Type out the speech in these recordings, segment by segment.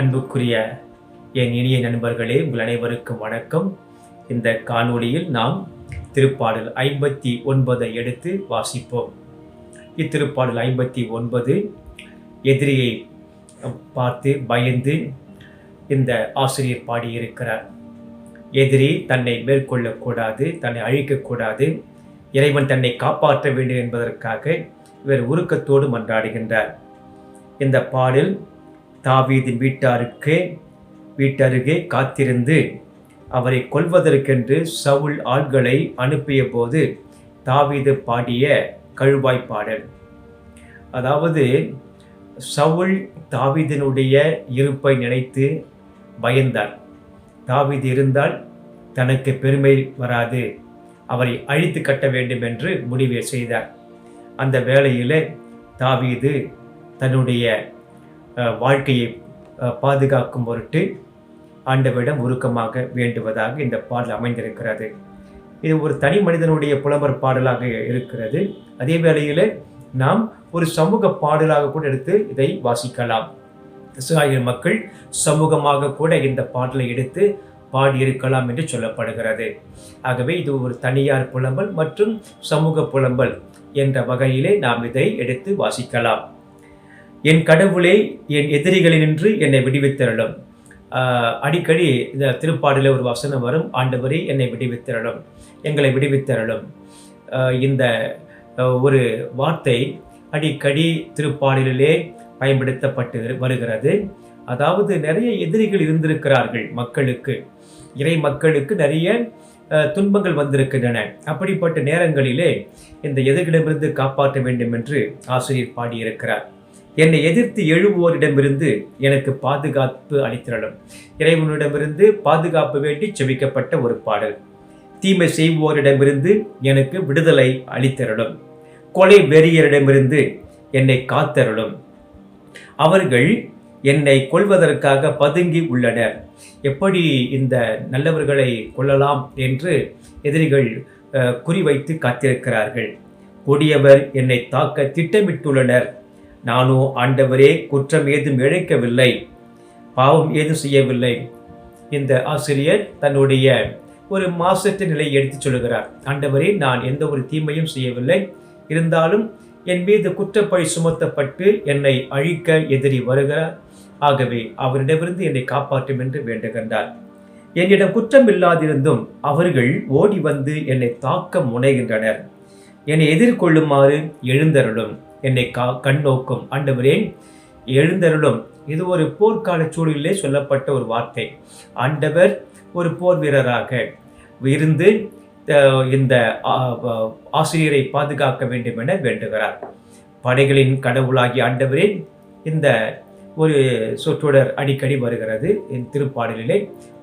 அன்புக்குரிய என் இனிய நண்பர்களே உங்கள் அனைவருக்கும் வணக்கம். இந்த காணொளியில் நாம் திருப்பாடல் ஐம்பத்தி ஒன்பதை எடுத்து வாசிப்போம். இத்திருப்பாடல் ஐம்பத்தி ஒன்பது எதிரியை பார்த்து பயந்து இந்த ஆசிரியர் பாடியிருக்கிறார். எதிரி தன்னை மேற்கொள்ளக்கூடாது தன்னை அழிக்கக்கூடாது இறைவன் தன்னை காப்பாற்ற வேண்டும் என்பதற்காக இவர் உருக்கத்தோடு மன்றாடுகின்றார். இந்த பாடல் தாவீதின் வீட்டாருக்கு வீட்டருகே காத்திருந்து அவரை கொல்வதற்கென்று சவுல் ஆள்களை அனுப்பிய போது தாவீது பாடிய கழுவாய் பாடல். அதாவது சவுல் தாவீதினுடைய இருப்பை நினைத்து பயந்தார். தாவீது இருந்தால் தனக்கு பெருமை வராது. அவரை அழித்து கட்ட வேண்டும் என்று முடிவை செய்தார். அந்த வேளையில் தாவீது தன்னுடைய வாழ்க்கையை பாதுகாக்கும் பொருட்டு ஆண்டவரிடம் உருக்கமாக வேண்டுவதாக இந்த பாடல் அமைந்திருக்கிறது. இது ஒரு தனி மனிதனுடைய புலம்பர் பாடலாக இருக்கிறது. அதே வேளையில் நாம் ஒரு சமூக பாடலாக கூட எடுத்து இதை வாசிக்கலாம். இஸ்ராயல் மக்கள் சமூகமாக கூட இந்த பாடலை எடுத்து பாடியிருக்கலாம் என்று சொல்லப்படுகிறது. ஆகவே இது ஒரு தனியார் புலம்பல் மற்றும் சமூக புலம்பல் என்ற வகையிலே நாம் இதை எடுத்து வாசிக்கலாம். என் கடவுளே என் எதிரிகளினின்று என்னை விடுவித்திரளும். அடிக்கடி இந்த திருப்பாடில் ஒரு வசனம் வரும் ஆண்டவரே என்னை விடுவித்திரளும் எங்களை விடுவித்திரளும். இந்த ஒரு வார்த்தை அடிக்கடி திருப்பாடலிலே பயன்படுத்தப்பட்டு வருகிறது. அதாவது நிறைய எதிரிகள் இருந்திருக்கிறார்கள் மக்களுக்கு. இறை மக்களுக்கு நிறைய துன்பங்கள் வந்திருக்கின்றன. அப்படிப்பட்ட நேரங்களிலே இந்த எதிர்களிடமிருந்து காப்பாற்ற வேண்டும் என்று ஆசிரியர் பாடியிருக்கிறார். என்னை எதிர்த்து எழுவோரிடமிருந்து எனக்கு பாதுகாப்பு அளித்திரளும். இறைவனிடமிருந்து பாதுகாப்பு வேண்டி செவிக்கப்பட்ட ஒரு பாடல். தீமை செய்வோரிடமிருந்து எனக்கு விடுதலை அளித்திரளும். கொலை வெறியரிடமிருந்து என்னை காத்தருளும். அவர்கள் என்னை கொல்வதற்காக பதுங்கி உள்ளனர். எப்படி இந்த நல்லவர்களை கொள்ளலாம் என்று எதிரிகள் குறிவைத்து காத்திருக்கிறார்கள். கொடியவர் என்னை தாக்க திட்டமிட்டுள்ளனர். நானோ ஆண்டவரே குற்றம் ஏதும் இழைக்கவில்லை. பாவம் ஏதும் செய்யவில்லை. இந்த ஆசிரியர் தன்னுடைய ஒரு மாசற்ற நிலையை எடுத்துச் சொல்கிறார் ஆண்டவரே நான் எந்த ஒரு தீமையும் செய்யவில்லை. இருந்தாலும் என் மீது குற்றப்பழி சுமத்தப்பட்டு என்னை அழிக்க எதிரி வருகிறார். ஆகவே அவரிடமிருந்து என்னை காப்பாற்றும் என்று வேண்டுகின்றார். என்னிடம் குற்றம் இல்லாதிருந்தும் அவர்கள் ஓடி வந்து என்னை தாக்க முனைகின்றனர். என்னை எதிர்கொள்ளுமாறு எழுந்தருளும். என்னை கா கண்ணோக்கும் ஆண்டவரே எழுந்தருளும். இது ஒரு போர்க்கால சூழலிலே சொல்லப்பட்ட ஒரு வார்த்தை. ஆண்டவர் ஒரு போர் வீரராக இருந்து இந்த ஆசிரியரை பாதுகாக்க வேண்டும் என வேண்டுகிறார். படைகளின் கடவுளாகிய ஆண்டவரே இந்த ஒரு சொற்றொடர் அடிக்கடி வருகிறது என் திருப்பாடலிலே.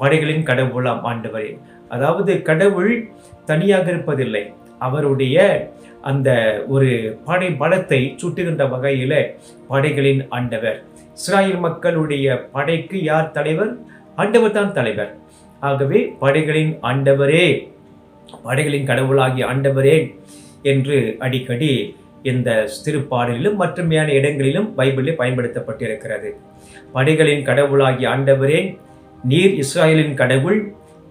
படைகளின் கடவுளாம் ஆண்டவரே. அதாவது கடவுள் தனியாக இருப்பதில்லை. அவருடைய அந்த ஒரு படை பலத்தை சுட்டுகின்ற வகையில் படைகளின் ஆண்டவர். இஸ்ராயல் மக்களுடைய படைக்கு யார் தலைவர்? ஆண்டவர் தான் தலைவர். ஆகவே படைகளின் ஆண்டவரே படைகளின் கடவுளாகிய ஆண்டவரே என்று அடிக்கடி இந்த திருப்பாடலிலும் மற்றுமையான இடங்களிலும் பைபிளில் பயன்படுத்தப்பட்டிருக்கிறது. படைகளின் கடவுளாகிய ஆண்டவரே நீர் இஸ்ராயலின் கடவுள்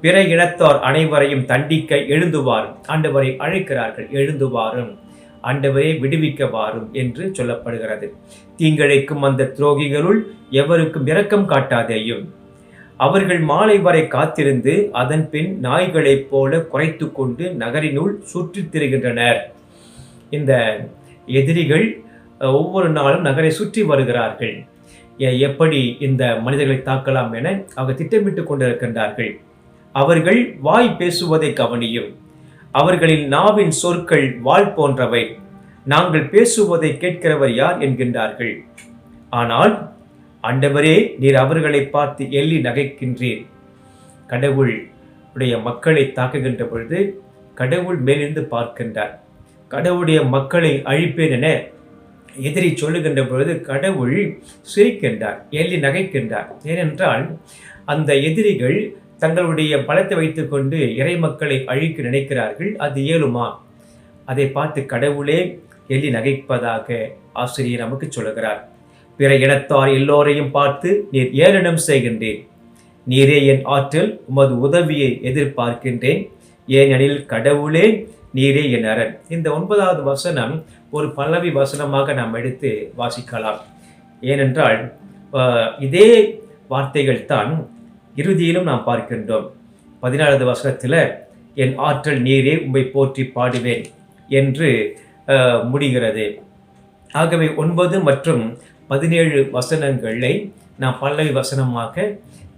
பிற இனத்தார் அனைவரையும் தண்டிக்க எழுந்துவாரும். ஆண்டவரை அழைக்கிறார்கள் எழுந்துவாரும். ஆண்டவரே விடுவிக்க வாரும் என்று சொல்லப்படுகிறது. தீங்கிழைக்கும் அந்த துரோகிகளுள் எவருக்கும் இரக்கம் காட்டாதேயும். அவர்கள் மாலை வரை காத்திருந்து அதன் பின் நாய்களைப் போல குறைத்து கொண்டு நகரினுள் சுற்றித் திரிகின்றனர். இந்த எதிரிகள் ஒவ்வொரு நாளும் நகரை சுற்றி வருகிறார்கள். எ- எப்படி இந்த மனிதர்களை தாக்கலாம் என அவங்க திட்டமிட்டு கொண்டிருக்கின்றார்கள். அவர்கள் வாய் பேசுவதை கவனியும். அவர்களின் நாவின் சொற்கள் வாள் போன்றவை. நாங்கள் பேசுவதை கேட்கிறவர் யார் என்கின்றார்கள். ஆனால் ஆண்டவரே நீர் அவர்களை பார்த்து எள்ளி நகைக்கின்றீர். கடவுள் உடைய மக்களை தாக்குகின்ற பொழுது கடவுள் மேலிருந்து பார்க்கின்றார். கடவுளுடைய மக்களை அழிப்பேன் என எதிரி சொல்லுகின்ற பொழுது கடவுள் சிரிக்கின்றார் எள்ளி நகைக்கின்றார். ஏனென்றால் அந்த எதிரிகள் தங்களுடைய பலத்தை வைத்துக்கொண்டு இறை மக்களை அழிக்க நினைக்கிறார்கள். அது இயலுமா? அதை பார்த்து கடவுளே எள்ளி நகைப்பதாக ஆசிரியர் நமக்கு சொல்லுகிறார். பிற இனத்தார் எல்லோரையும் பார்த்து நீர் ஏளனம் செய்கின்றேன் நீரே என் ஆற்றல் உமது உதவியை எதிர்பார்க்கின்றேன். ஏனெனில் கடவுளே நீரே என் அரண். இந்த ஒன்பதாவது வசனம் ஒரு பல்லவி வசனமாக நாம் எடுத்து வாசிக்கலாம். ஏனென்றால் இதே வார்த்தைகள் தான் இறுதியிலும் நாம் பார்க்கின்றோம். பதினாலாவது வசனத்தில் என் ஆற்றல் நீரே உம்மை போற்றி பாடுவேன் என்று முடிகிறது. ஆகவே ஒன்பது மற்றும் பதினேழு வசனங்களை நாம் பல்லவி வசனமாக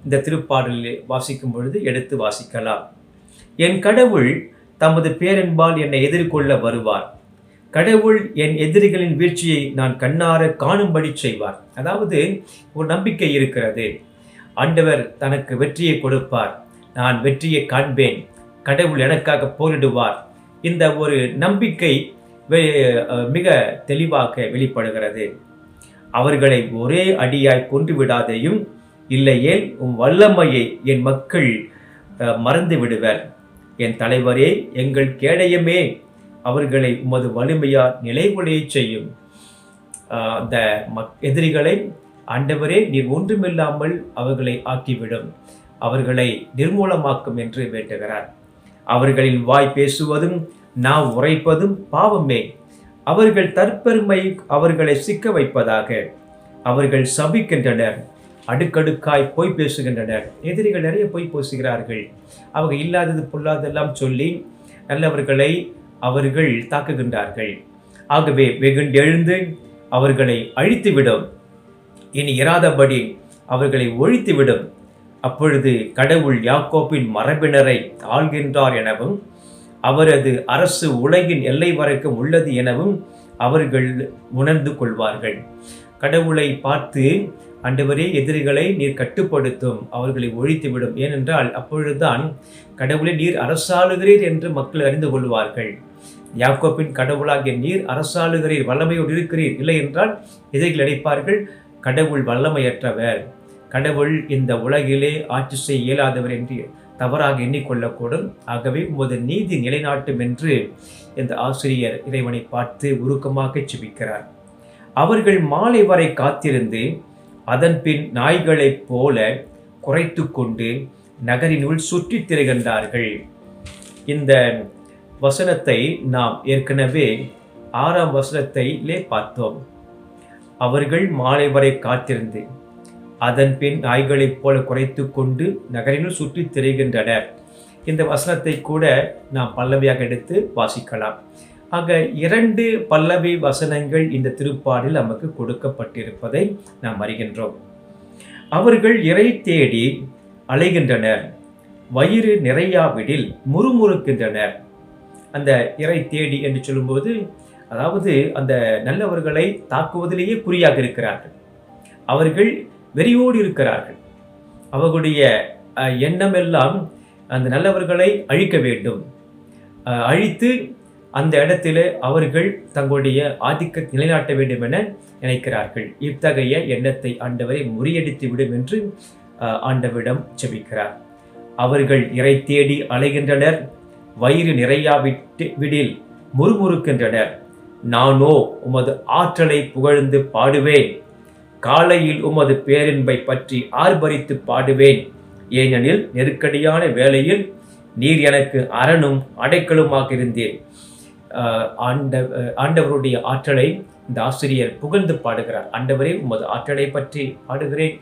இந்த திருப்பாடலில் வாசிக்கும் பொழுது எடுத்து வாசிக்கலாம். என் கடவுள் தமது பேரன்பால் என்னை எதிர்கொள்ள வருவார். கடவுள் என் எதிரிகளின் வீழ்ச்சியை நான் கண்ணார காணும்படி செய்வார். அதாவது ஒரு நம்பிக்கை இருக்கிறது. ஆண்டவர் தனக்கு வெற்றியை கொடுப்பார். நான் வெற்றியை காண்பேன். கடவுள் எனக்காக போரிடுவார். இந்த ஒரு நம்பிக்கை வெ- மிக தெளிவாக வெளிப்படுகிறது. அவர்களை ஒரே அடியாய் கொன்று விடாதையும் இல்லையேல் உம் வல்லமையை என் மக்கள் மறந்து விடுவர். என் தலைவரே எங்கள் கேடயமே அவர்களை உமது வலிமையால் நிலைகுலைய செய்யும். அந்த மக் எதிரிகளை ஆண்டவரே நீர் ஒன்றுமில்லாமல் அவர்களை ஆக்கிவிடும். அவர்களை நிர்மூலமாக்கும் என்று வேண்டுகிறார். அவர்களின் வாய் பேசுவதும் நான் உரைப்பதும் பாவமே. அவர்கள் தற்பெருமை அவர்களை சிக்க வைப்பதாக. அவர்கள் சபிக்கின்றனர் அடுக்கடுக்காய் பொய் பேசுகின்றனர். எதிரிகள் நிறைய பொய் பேசுகிறார்கள். அவங்க இல்லாதது பொல்லாதெல்லாம் சொல்லி நல்லவர்களை அவர்கள் தாக்குகின்றார்கள். ஆகவே வெகுண்டெழுந்து அவர்களை அழித்துவிடும். இனி இராதபடி அவர்களை ஒழித்துவிடும். அப்பொழுது கடவுள் யாக்கோப்பின் மரபினரை ஆள்கின்றார் எனவும் அவரது அரசு உலகின் எல்லை வரைக்கும் உள்ளது எனவும் அவர்கள் உணர்ந்து கொள்வார்கள். கடவுளை பார்த்து ஆண்டவரே எதிரிகளை நீர் கட்டுப்படுத்தும் அவர்களை ஒழித்துவிடும். ஏனென்றால் அப்பொழுதுதான் கடவுளை நீர் அரசாளுகிறீர் என்று மக்கள் அறிந்து கொள்வார்கள். யாக்கோப்பின் கடவுளாகிய நீர் அரசாளுகிறீர் வல்லமையோடு இருக்கிறீர் இல்லை என்றால் எதிரிகள் அடைப்பார்கள் கடவுள் வல்லமையற்றவர். கடவுள் இந்த உலகிலே ஆட்சி செய்ய இயலாதவர் என்று தவறாக எண்ணிக்கொள்ளக்கூடும். ஆகவே உமது நீதி நிலைநாட்டும் என்று இந்த ஆசிரியர் இறைவனை பார்த்து உருக்கமாக செபிக்கிறார். அவர்கள் மாலை வரை காத்திருந்து அதன் பின் நாய்களைப் போல குறைத்து கொண்டு நகரினுள் சுற்றித் திரிகின்றார்கள். இந்த வசனத்தை நாம் ஏற்கனவே ஆறாம் வசனத்திலே பார்த்தோம். அவர்கள் மாலை வரை காத்திருந்து அதன் பின் நாய்களைப் போல குறைத்து கொண்டு நகரினுள் சுற்றி திரிகின்றனர். இந்த வசனத்தை கூட நாம் பல்லவியாக எடுத்து வாசிக்கலாம். ஆக இரண்டு பல்லவி வசனங்கள் இந்த திருப்பாடில் நமக்கு கொடுக்கப்பட்டிருப்பதை நாம் அறிகின்றோம். அவர்கள் இறை தேடி அலைகின்றனர். வயிறு நிறையாவிடில் முறுமுறுக்கின்றனர். அந்த இறை தேடி என்று சொல்லும்போது அதாவது அந்த நல்லவர்களை தாக்குவதிலேயே குறியாக இருக்கிறார்கள். அவர்கள் வெறியோடு இருக்கிறார்கள். அவர்களுடைய எண்ணம் எண்ணமெல்லாம் அந்த நல்லவர்களை அழிக்க வேண்டும். அழித்து அந்த இடத்திலே அவர்கள் தங்களுடைய ஆதிக்கத்தை நிலைநாட்ட வேண்டும் என நினைக்கிறார்கள். இத்தகைய எண்ணத்தை ஆண்டவரை முறியடித்து விடும் என்று அஹ், ஆண்டவரிடம் செபிக்கிறார் அவர்கள் இறை தேடி அலைகின்றனர். வயிறு நிறையாவிட்டு விடில் முறுமுறுக்கின்றனர். நானோ உமது ஆற்றலை புகழ்ந்து பாடுவேன். காலையில் உமது பேரின்பை பற்றி ஆர்ப்பரித்து பாடுவேன். ஏனெனில் நெருக்கடியான வேளையில் நீர் எனக்கு அரணும் அடைக்கலுமாக இருந்தீர் ஆண்ட ஆண்டவருடைய ஆற்றலை இந்த ஆசிரியர் புகழ்ந்து பாடுகிறார். ஆண்டவரே உமது ஆற்றலை பற்றி பாடுகிறேன்.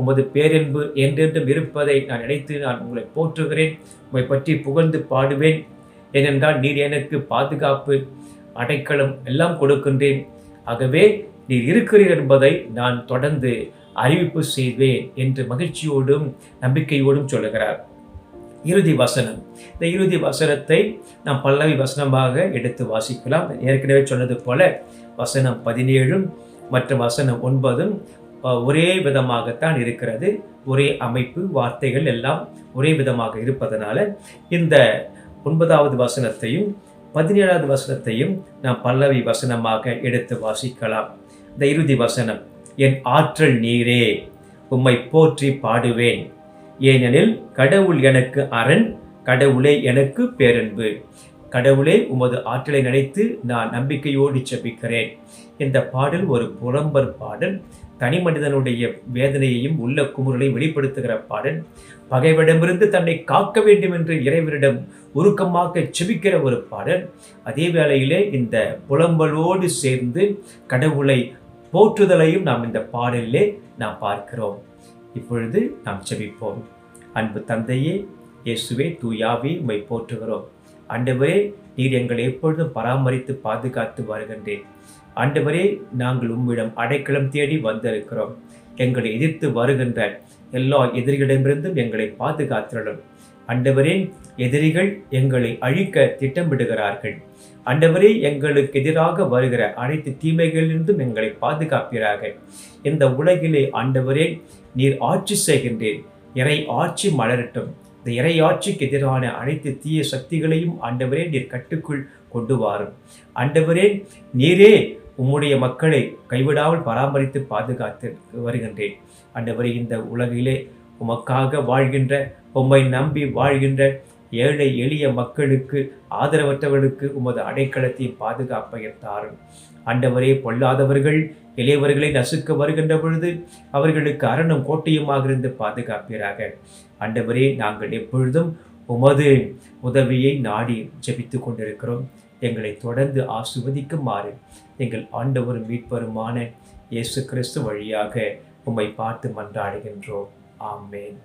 உமது பேரன்பு என்றென்றும் இருப்பதை நான் நினைத்து நான் உங்களை போற்றுகிறேன். உம்மை பற்றி புகழ்ந்து பாடுவேன். ஏனென்றால் நீர் எனக்கு பாதுகாப்பு அடைக்கலம் எல்லாம் கொடுக்கின்றேன். ஆகவே நீர் இருக்கிறீர் என்பதை நான் தொடர்ந்து அறிவிப்பு செய்வேன் என்று மகிழ்ச்சியோடும் நம்பிக்கையோடும் சொல்லுகிறார். இறுதி வசனம். இந்த இறுதி வசனத்தை நாம் பல்லவி வசனமாக எடுத்து வாசிக்கலாம். ஏற்கனவே சொன்னது போல வசனம் பதினேழும் மற்றும் வசனம் ஒன்பதும் ஒரே விதமாகத்தான் இருக்கிறது. ஒரே அமைப்பு வார்த்தைகள் எல்லாம் ஒரே விதமாக இருப்பதனால இந்த ஒன்பதாவது வசனத்தையும் பதினேழாவது வசனத்தையும் நாம் பல்லவி வசனமாக எடுத்து வாசிக்கலாம். இந்த இறுதி வசனம் என் ஆற்றல் நீரே உம்மை போற்றி பாடுவேன். ஏனெனில் கடவுள் எனக்கு அரண் கடவுளே எனக்கு பேரன்பு. கடவுளே உமது ஆற்றலை நினைத்து நான் நம்பிக்கையோடு செபிக்கிறேன் இந்த பாடல் ஒரு புலம்பர் பாடல். தனி மனிதனுடைய வேதனையையும் உள்ள குமுறலை வெளிப்படுத்துகிற பாடல் பகைவிடமிருந்து தன்னை காக்க வேண்டும் என்று இறைவனிடம் உருக்கமாக செபிக்கிற ஒரு பாடல். அதே வேளையிலே இந்த புலம்பலோடு சேர்ந்து கடவுளை போற்றுதலையும் நாம் இந்த பாடலிலே நாம் பார்க்கிறோம். இப்பொழுது நாம் செபிப்போம். அன்பு தந்தையே இயேசுவே தூயாவே உமை போற்றுகிறோம். ஆண்டவரே நீர் எங்களை எப்பொழுதும் பராமரித்து பாதுகாத்து வருகின்றேன் ஆண்டவரே நாங்கள் உம்மிடம் அடைக்கலம் தேடி வந்திருக்கிறோம். எங்களை எதிர்த்து வருகின்ற எல்லா எதிரிகளிடமிருந்தும் எங்களை பாதுகாத்திரலும் அண்டவரே எதிரிகள் எங்களை அழிக்க திட்டமிடுகிறார்கள். அண்டவரே எங்களுக்கு எதிராக வருகிற அனைத்து தீமைகளிலிருந்தும் எங்களை பாதுகாப்பீராக. இந்த உலகிலே ஆண்டவரே நீர் ஆட்சி செய்கின்றேன் இறை ஆட்சி மலரட்டும். இந்த இறை ஆட்சிக்கு எதிரான அனைத்து தீய சக்திகளையும் ஆண்டவரே நீர் கட்டுக்குள் கொண்டு வாரும். ஆண்டவரே நீரே உம்முடைய மக்களை கைவிடாமல் பராமரித்து பாதுகாத்து வருகின்றேன். ஆண்டவரே இந்த உலகிலே உமக்காக வாழ்கின்ற உம்மை நம்பி வாழ்கின்ற ஏழை எளிய மக்களுக்கு ஆதரவற்றவர்களுக்கு உமது அடைக்கலத்தையும் பாதுகாப்பையும் தாரும். ஆண்டவரே பொல்லாதவர்கள் இளையவர்களை நசுக்க வருகின்ற பொழுது அவர்களுக்கு அரணும் கோட்டையுமாக இருந்து பாதுகாப்பீராக. ஆண்டவரே நாங்கள் எப்பொழுதும் உமது உதவியை நாடி ஜெபித்து கொண்டிருக்கிறோம். எங்களை தொடர்ந்து ஆசிர்வதிக்குமாறு எங்கள் ஆண்டவரும் மீட்பருமான இயேசு கிறிஸ்து வழியாக உம்மை பார்த்து மன்றாடுகின்றோம். ஆமேன்.